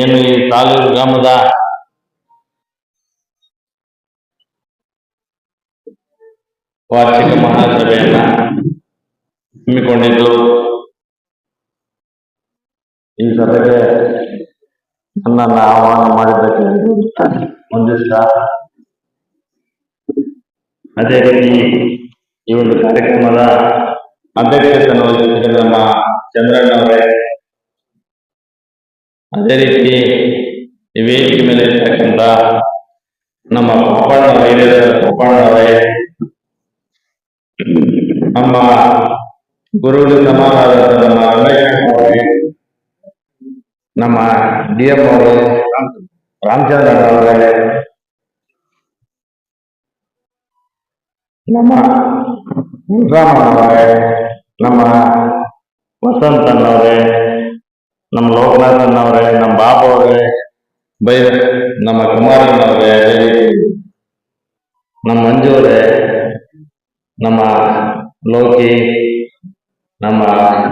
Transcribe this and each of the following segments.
ಏನು ಈ ಕಾಲೂರು ಗ್ರಾಮದ ವಾರ್ಷಿಕ ಮಹಾಸಭೆಯನ್ನ ಹಮ್ಮಿಕೊಂಡಿದ್ದು. ಈ ಸಭೆಗೆ ನನ್ನನ್ನು ಆಹ್ವಾನ ಮಾಡಿದ್ದಕ್ಕೆ ಒಂದಿಷ್ಟ. ಅದೇ ರೀತಿ ಈ ಒಂದು ಕಾರ್ಯಕ್ರಮದ ಅಧ್ಯಕ್ಷತೆಯನ್ನು ವಹಿಸಿದ ನಮ್ಮ ಚಂದ್ರಣ್ಣವರೇ ಅದೇ ರೀತಿ ಈ ವೇದಿಕೆ ಮೇಲೆ ಇರ್ತಕ್ಕಂಥ ನಮ್ಮ ಪಪ್ಪಣ್ಣ ವೈದ್ಯರ ಪಪ್ಪಣ್ಣವರೇ ನಮ್ಮ ಗುರುಗಳು ಸಮಾನರಾದ ನಮ್ಮ ರಮೇಶ್ ಅವರೇ ನಮ್ಮ ಡಿ ಎಂ ಅವರು ರಾಮಚಂದ್ರ ಅವರೇ ನಮ್ಮ ರಾಮಣ್ಣವರೇ ನಮ್ಮ ವಸಂತನವರೇ, ನಮ್ಮ ಲೋಕನಾಥನವರೇ, ನಮ್ಮ ಬಾಬು ಅವರೇ ಬೈ ನಮ್ಮ ಕುಮಾರನವರೇ, ನಮ್ಮ ಮಂಜು ಅವರೇ ನಮ್ಮ ಲೋಕಿ, ನಮ್ಮ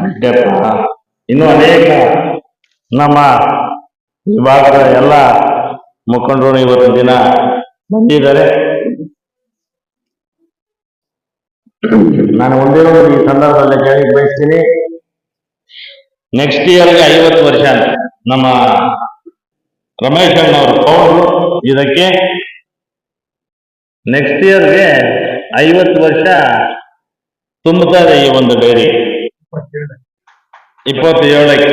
ವೆಂಕಟಪ್ಪ ಇನ್ನೂ ಅನೇಕ ನಮ್ಮ ವಿಭಾಗದ ಭಾಗದ ಎಲ್ಲ ಮುಖಂಡರು ಇವತ್ತು ದಿನ ಬಂದಿದ್ದಾರೆ. ನಾನು ಒಂದೇ ಒಂದು ಈ ಸಂದರ್ಭದಲ್ಲಿ ಕೇಳಿ ಬಯಸ್ತೀನಿ. ನೆಕ್ಸ್ಟ್ ಇಯರ್ಗೆ ಐವತ್ತು ವರ್ಷ ನಮ್ಮ ರಮೇಶ್ ಅಣ್ಣವರು ಪೌರು ಇದಕ್ಕೆ ನೆಕ್ಸ್ಟ್ ಇಯರ್ಗೆ ಐವತ್ತು ವರ್ಷ ತುಂಬುತ್ತದೆ ಈ ಒಂದು ಡೈರಿ ಇಪ್ಪತ್ತೇಳಕ್ಕೆ.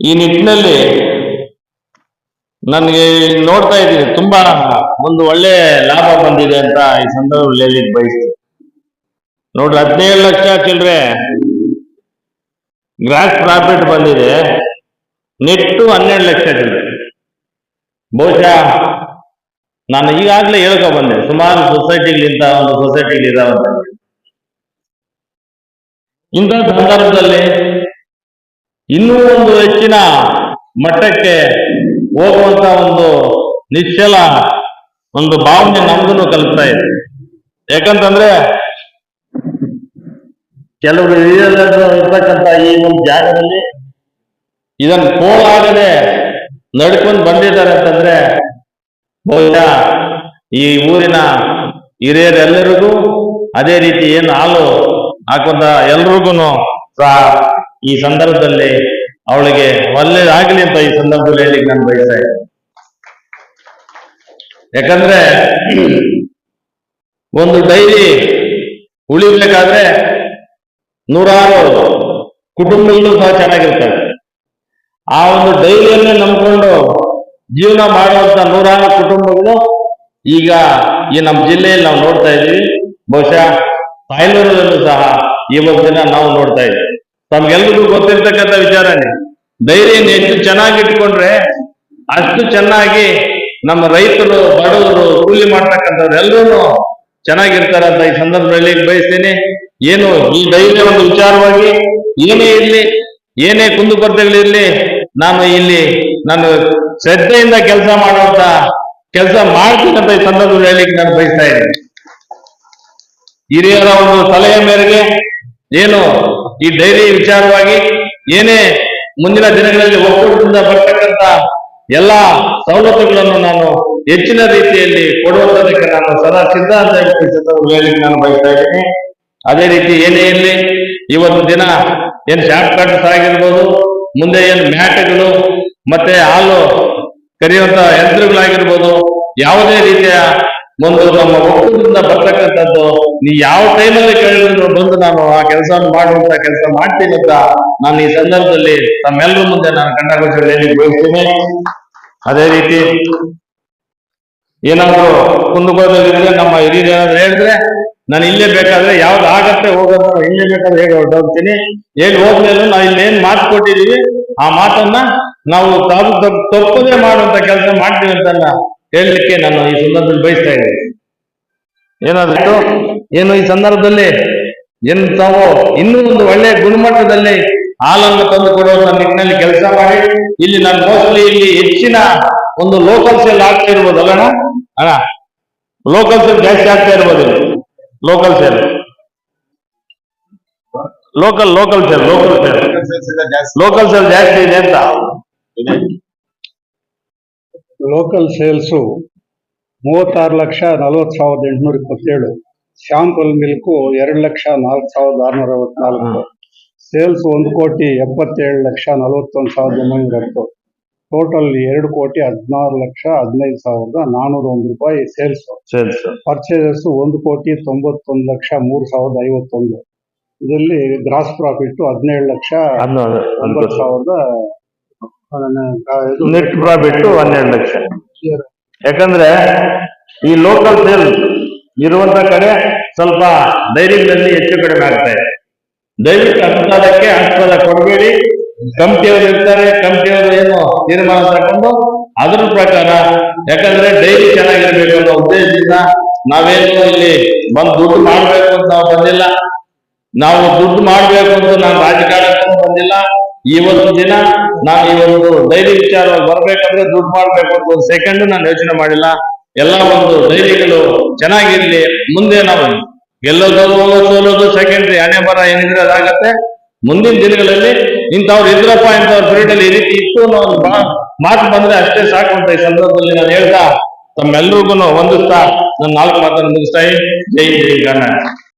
ಈ ನಿಟ್ಟಿನಲ್ಲಿ ನನಗೆ ನೋಡ್ತಾ ಇದ್ದೀನಿ, ತುಂಬಾ ಒಂದು ಒಳ್ಳೆ ಲಾಭ ಬಂದಿದೆ ಅಂತ ಈ ಸಂದರ್ಭದಲ್ಲಿ ಹೇಳಿಕ್ ಬಯಸ್ತೀವಿ ನೋಡ್ರಿ, ಹದಿನೇಳು ಲಕ್ಷ ಚಿಲ್ಲರೆ ಗ್ರಾಸ್ ಪ್ರಾಫಿಟ್ ಬಂದಿದೆ. ನೆಟ್ಟು ಹನ್ನೆರಡು ಲಕ್ಷ ಚಿಲ್ಲರೆ ಬಹುಶಃ ನಾನು ಈಗಾಗಲೇ ಹೇಳ್ಕೊ ಬಂದೆ, ಸುಮಾರು ಸೊಸೈಟಿಗಳಿಂದ ಒಂದು ಸೊಸೈಟಿಗಳು ಇದಾವಂತ ಇಂಥ ಸಂದರ್ಭದಲ್ಲಿ ಇನ್ನೂ ಒಂದು ಹೆಚ್ಚಿನ ಮಟ್ಟಕ್ಕೆ ಹೋಗುವಂತ ಒಂದು ನಿಶ್ಚಲ ಒಂದು ಭಾವನೆ ನಮ್ಗೂ ಕಲಿಸ್ತಾ ಇದೆ. ಯಾಕಂತಂದ್ರೆ ಕೆಲವರು ಇರ್ತಕ್ಕಂತ ಈ ಒಂದು ಜಾಗದಲ್ಲಿ ಇದನ್ನ ಕೋಲಾಗದೆ ನಡ್ಕೊಂಡು ಬಂದಿದ್ದಾರೆ ಅಂತಂದ್ರೆ ಬಹುಶಃ ಈ ಊರಿನ ಹಿರಿಯರೆಲ್ಲರಿಗೂ ಅದೇ ರೀತಿ ಏನು ಹಾಲು ಹಾಕೊಂಡ ಎಲ್ರಿಗೂ ಸಹ ಈ ಸಂದರ್ಭದಲ್ಲಿ ಅವಳಿಗೆ ಒಳ್ಳೇದಾಗ್ಲಿ ಅಂತ ಈ ಸಂದರ್ಭದಲ್ಲಿ ಹೇಳಿಕ್ ನಾನು ಬಯಸ್ತಾ ಇದ್ದೀನಿ. ಯಾಕಂದ್ರೆ ಒಂದು ಡೈರಿ ಉಳಿಬೇಕಾದ್ರೆ ನೂರಾರು ಕುಟುಂಬಗಳು ಸಹ ಚೆನ್ನಾಗಿರ್ತವೆ. ಆ ಒಂದು ಡೈರಿಯನ್ನೇ ನಂಬಿಕೊಂಡು ಜೀವನ ಮಾಡುವಂತ ನೂರಾರು ಕುಟುಂಬಗಳು ಈಗ ಈ ನಮ್ಮ ಜಿಲ್ಲೆಯಲ್ಲಿ ನಾವು ನೋಡ್ತಾ ಇದ್ದೀವಿ. ಬಹುಶಃ ತಾಯ್ನೂರಲ್ಲೂ ಸಹ ಇವತ್ತು ದಿನ ನಾವು ನೋಡ್ತಾ ಇದ್ದೀವಿ. ತಮ್ಗೆಲ್ರಿಗೂ ಗೊತ್ತಿರ್ತಕ್ಕಂಥ ವಿಚಾರನೇ ಡೈರಿಯನ್ನು ಹೆಚ್ಚು ಚೆನ್ನಾಗಿ ಇಟ್ಕೊಂಡ್ರೆ ಅಷ್ಟು ಚೆನ್ನಾಗಿ ನಮ್ಮ ರೈತರು, ಬಡವರು, ಕೂಲಿ ಮಾಡ್ತಕ್ಕಂಥವ್ರು ಎಲ್ಲರೂ ಚೆನ್ನಾಗಿರ್ತಾರ ಅಂತ ಈ ಸಂದರ್ಭದಲ್ಲಿ ಬಯಸ್ತೇನೆ. ಏನು, ಈ ಡೈರಿಯ ಒಂದು ವಿಚಾರವಾಗಿ ಏನೇ ಇರಲಿ, ಏನೇ ಕುಂದುಕೊರತೆಗಳಿರ್ಲಿ ನಾನು ಇಲ್ಲಿ ನಾನು ಶ್ರದ್ಧೆಯಿಂದ ಕೆಲಸ ಮಾಡುವಂತ ಕೆಲಸ ಮಾಡ್ತೀನಿ ಅಂತ ಈ ಸಂದರ್ಭದಲ್ಲಿ ಹೇಳಿಕ್ಕೆ ನಾನು ಬಯಸ್ತಾ ಇದ್ದೀನಿ. ಹಿರಿಯರ ಒಂದು ಸಲಹೆ ಮೇರೆಗೆ ಏನು, ಈ ಡೈರಿ ವಿಚಾರವಾಗಿ ಏನೇ ಮುಂದಿನ ದಿನಗಳಲ್ಲಿ ಒಕ್ಕೂಟದಿಂದ ಬರ್ತಕ್ಕಂಥ ಎಲ್ಲಾ ಸವಲತ್ತುಗಳನ್ನು ನಾನು ಹೆಚ್ಚಿನ ರೀತಿಯಲ್ಲಿ ಕೊಡುವಂತದಕ್ಕೆ ನಾನು ಸದಾ ಸಿದ್ಧ ಅಂತ ಹೇಳಿಕ್ಕೆ ನಾನು ಬಯಸ್ತಾ ಇದ್ದೀನಿ. ಅದೇ ರೀತಿ ಏನೇ ಇರಲಿ, ಇವತ್ತು ದಿನ ಏನ್ ಶಾರ್ಟ್ ಕಟ್ಸ್ ಆಗಿರ್ಬೋದು ಮುಂದೆ ಏನ್ ಮ್ಯಾಟ್ಗಳು, ಮತ್ತೆ ಹಾಲು ಕರೆಯುವಂತ ಯಂತ್ರಗಳಾಗಿರ್ಬೋದು, ಯಾವುದೇ ರೀತಿಯ ಒಂದು ನಮ್ಮ ಒಕ್ಕೂಟದಿಂದ ಬರ್ತಕ್ಕಂಥದ್ದು, ನೀ ಯಾವ ಟೈಮಲ್ಲಿ ಕೇಳಿದ್ರು ಬಂದು ನಾನು ಆ ಕೆಲಸವನ್ನು ಮಾಡುವಂತ ಕೆಲಸ ಮಾಡ್ತೀನಿ ಅಂತ ನಾನು ಈ ಸಂದರ್ಭದಲ್ಲಿ ತಮ್ಮೆಲ್ಲರ ಮುಂದೆ ನಾನು ಹೇಳಿ ಬಯಸ್ತೀನಿ ಅದೇ ರೀತಿ ಏನಾದ್ರು ಕುಂದುಕೊರತೆಗಳಿದ್ರೆ ನಮ್ಮ ಹಿರಿಯರು ಹೇಳಿದ್ರೆ, ನಾನು ಇಲ್ಲೇ ಬೇಕಾದ್ರೆ ಯಾವ್ದು ಆಗತ್ತೆ ಹೋಗೋದು ಇಲ್ಲೇ ಬೇಕಾದ್ರೆ ಹೇಗೆ ಹೊರಟೋಗ್ತೀನಿ ಹೇಳಿ ಹೋಗ್ಲಿಲ್ಲ ನಾವು ಇಲ್ಲಿ ಏನ್ ಮಾತು ಕೊಟ್ಟಿದೀವಿ ಆ ಮಾತನ್ನ ನಾವು ತಾವು ತಪ್- ತಪ್ಪದೇ ಮಾಡುವಂತ ಕೆಲಸ ಮಾಡ್ತೀವಿ ಅಂತ ಹೇಳಲಿಕ್ಕೆ ನಾನು ಈ ಸಂದರ್ಭದಲ್ಲಿ ಬಯಸ್ತಾ ಇದ್ದೀನಿ. ಏನಾದ್ರು ಏನು ಈ ಸಂದರ್ಭದಲ್ಲಿ? ಏನು ತಾವು? ಇನ್ನೂ ಒಂದು ಒಳ್ಳೆಯ ಗುಣಮಟ್ಟದಲ್ಲಿ ಹಾಲನ್ನು ತಂದು ಕೊಡುವಂತ ನಿಟ್ಟಿನಲ್ಲಿ ಕೆಲಸ ಮಾಡಿ. ಇಲ್ಲಿ ನಾನು ಮೋಸ್ಟ್ಲಿ ಇಲ್ಲಿ ಹೆಚ್ಚಿನ ಒಂದು ಲೋಕಲ್ ಸೇಲ್ ಆಗ್ತಾ ಇರ್ಬೋದು ಅಲ್ಲಣ್ಣ ಅಣ್ಣ ಲೋಕಲ್ ಸೇಲ್ ಜಾಸ್ತಿ ಆಗ್ತಾ ಇರ್ಬೋದು ಇಲ್ಲಿ. Local sale local local sale local sale local sale ಜಾಸ್ತಿ ಇದೆ ಅಂತ. ಲೋಕಲ್ ಸೇಲ್ಸು ಮೂವತ್ತಾರು ಲಕ್ಷ ನಲವತ್ತು ಸಾವಿರದ ಎಂಟುನೂರ ಇಪ್ಪತ್ತೇಳು. ಶಾಂಪಲ್ ಮಿಲ್ಕು ಎರಡು ಲಕ್ಷ ನಾಲ್ಕು ಸಾವಿರದ ಆರುನೂರ ಅರವತ್ನಾಲ್ಕು. ಸೇಲ್ಸ್ ಒಂದು ಕೋಟಿ ಎಪ್ಪತ್ತೇಳು ಲಕ್ಷ ನಲವತ್ತೊಂದು ಸಾವಿರದ ಒಂಬೈನೂರ ಹತ್ತು. ಟೋಟಲ್ ಎರಡು ಕೋಟಿ ಹದಿನಾರು ಲಕ್ಷ ಹದಿನೈದು ಸಾವಿರದ ನಾನ್ನೂರ ಒಂದು ರೂಪಾಯಿ ಸೇಲ್ಸ್. ಸೇಲ್ಸ್. ಪರ್ಚೇಸಸ್ ಒಂದು ಕೋಟಿ ತೊಂಬತ್ತೊಂದು ಲಕ್ಷ ಮೂರು ಸಾವಿರದ ಐವತ್ತೊಂದು. ಇದರಲ್ಲಿ ಗ್ರಾಸ್ ಪ್ರಾಫಿಟ್ ಹದಿನೇಳು ಲಕ್ಷ ಒಂಬತ್ತು ಸಾವಿರದ ನೆಟ್ ಪ್ರಾಫಿಟ್ ಹನ್ನೆರಡು ಲಕ್ಷ. ಯಾಕಂದ್ರೆ ಈ ಲೋಕಲ್ ಸೇಲ್ ಇರುವಂತ ಕಡೆ ಸ್ವಲ್ಪ ಡೈರಿಗಳಲ್ಲಿ ಹೆಚ್ಚು ಕಡಿಮೆ ಆಗ್ತಾ ಇದೆ. ದಯವಿಟ್ಟು ಅನುದಾನಕ್ಕೆ ಆಸ್ಪದ ಕೊಡಬೇಡಿ. ಕಂಪ್ನಿಯವರು ಇರ್ತಾರೆ ಕಂಪ್ನಿಯವರು ಏನು ತೀರ್ಮಾನ ತಗೊಂಡು ಅದ್ರ ಪ್ರಕಾರ, ಯಾಕಂದ್ರೆ ಡೈರಿ ಚೆನ್ನಾಗಿರ್ಬೇಕು ಅನ್ನೋ ಉದ್ದೇಶದಿಂದ ನಾವೇನು ಇಲ್ಲಿ ಬಂದು ದುಡ್ಡು ಮಾಡ್ಬೇಕು ಅಂತ ನಾವು ಬಂದಿಲ್ಲ. ನಾವು ದುಡ್ಡು ಮಾಡ್ಬೇಕು ಅಂತ ನಾನು ರಾಜಕಾರಣಕ್ಕೂ ಬಂದಿಲ್ಲ. ಈ ಒಂದು ದಿನ ನಾನು ಈ ಒಂದು ಡೈರಿ ವಿಚಾರವಾಗಿ ಬರ್ಬೇಕಂದ್ರೆ ದುಡ್ಡು ಮಾಡ್ಬೇಕು ಅಂತ ಒಂದು ಸೆಕೆಂಡ್ ನಾನು ಯೋಚನೆ ಮಾಡಿಲ್ಲ. ಎಲ್ಲ ಒಂದು ಡೈರಿಗಳು ಚೆನ್ನಾಗಿರ್ಲಿ, ಮುಂದೆ ನಾವು ಗೆಲ್ಲೋದು ಸೋಲೋದು ಸೆಕೆಂಡ್ರಿ ಹಣೆ ಬರ ಏನಿದ್ರೆ ಅದಾಗತ್ತೆ ಮುಂದಿನ ದಿನಗಳಲ್ಲಿ ಇಂಥವ್ರು ಇದ್ರಪ್ಪ, ಇಂಥವ್ರ ಪೀರಿಯಡ್ ಅಲ್ಲಿ ಈ ರೀತಿ ಇತ್ತು ಅನ್ನೋ ಒಂದು ಮಾತು ಬಂದ್ರೆ ಅಷ್ಟೇ ಸಾಕು ಅಂತ ಈ ಸಂದರ್ಭದಲ್ಲಿ ನಾನು ಹೇಳ್ತಾ ತಮ್ಮೆಲ್ರಿಗೂ ವಂದಿಸ್ತಾ ನನ್ನ ನಾಲ್ಕು ಮಾತನ್ನು ಮುಗಿಸ್ತಾ. ಜೈ ಜೈ ಕರ್ನಾಟಕ